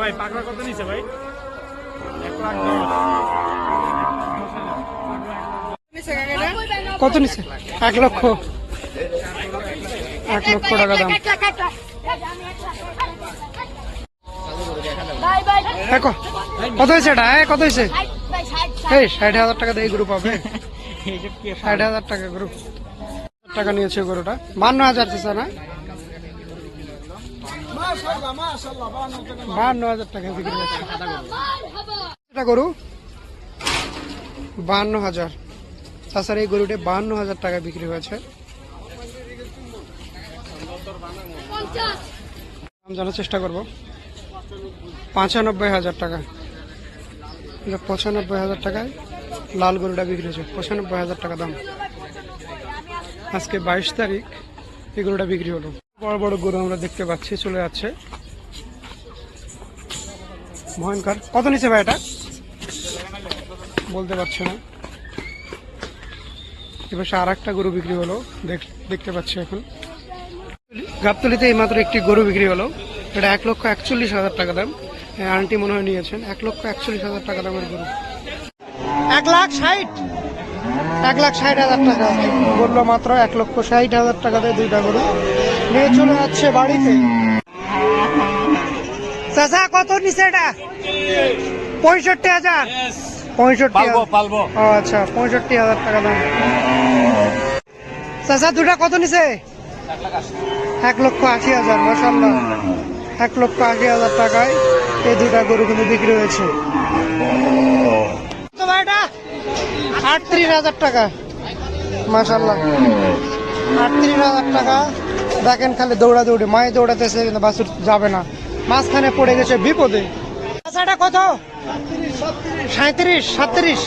ভাই পাকড়া কত নিছে ভাই? এক লাখ কত নিচ্ছে এক লক্ষ। এক লক্ষ টাকা দাম। বাই বাই ক- কত হয়েছে এটা? হ্যাঁ কত হয়েছে? এই ষাট হাজার টাকা দিয়ে গ্রুপ হবে। ষাট হাজার টাকা গ্রুপ টাকা নিয়েছে গরুটা। বান্ন হাজার চাচা না? বান্ন হাজার টাকা। বিক্রি করছে গরু। বান্ন হাজার। তাছাড়া এই গরুটি বান্ন হাজার টাকা বিক্রি হয়েছে। জানার চেষ্টা করব। পঁচানব্বই হাজার টাকা। পঁচানব্বই হাজার টাকায় লাল গরুটা বিক্রি হয়েছে। পঁচানব্বই হাজার টাকা দাম। আজকে বাইশ তারিখ, এই গরুটা বিক্রি হলো। বড় বড় গরু আমরা দেখতে পাচ্ছি চলে যাচ্ছে। ভয়ঙ্কর কত নিচে ভাই এটা? বলতে পারছি না। এবার সে আর একটা গরু বিক্রি হলো দেখ- দেখতে পাচ্ছি এখন। গাবতলিতে এইমাত্র একটি গরু বিক্রি হলো। এটা এক লক্ষ একচল্লিশ হাজার টাকা দাম। আন্টি মনে হয় নিয়েছেন। এক লক্ষ একচল্লিশ হাজার টাকা দামের গরু। এক লাখ ষাট। এক লাখ ষাট হাজার টাকা। বলল মাত্র এক লক্ষ ষাট হাজার টাকা দিয়ে দুইটা গরু। নিয়ে চলে যাচ্ছে বাড়িতে। চাচা কত নিচে এটা? পঁয়ষট্টি হাজার। পঁয়ষট্টি ও আচ্ছা পঁয়ষট্টি হাজার টাকা দাম। চাচা দুটা কত নিছে? এক লক্ষ আশি হাজার মাসাল্লাহ এক লক্ষ আশি হাজার টাকায় এই দুটা গরু কিন্তু বিক্রি হয়েছে। আটত্রিশ হাজার টাকা মাসাল্লাহ আটত্রিশ হাজার টাকা। দেখেন খালি দৌড়াদৌড়ি, মায়ে দৌড়াতেছে, কিন্তু বাসুর যাবে না। মাঝখানে পড়ে গেছে বিপদে। কত? সাঁত্রিশ সাতত্রিশ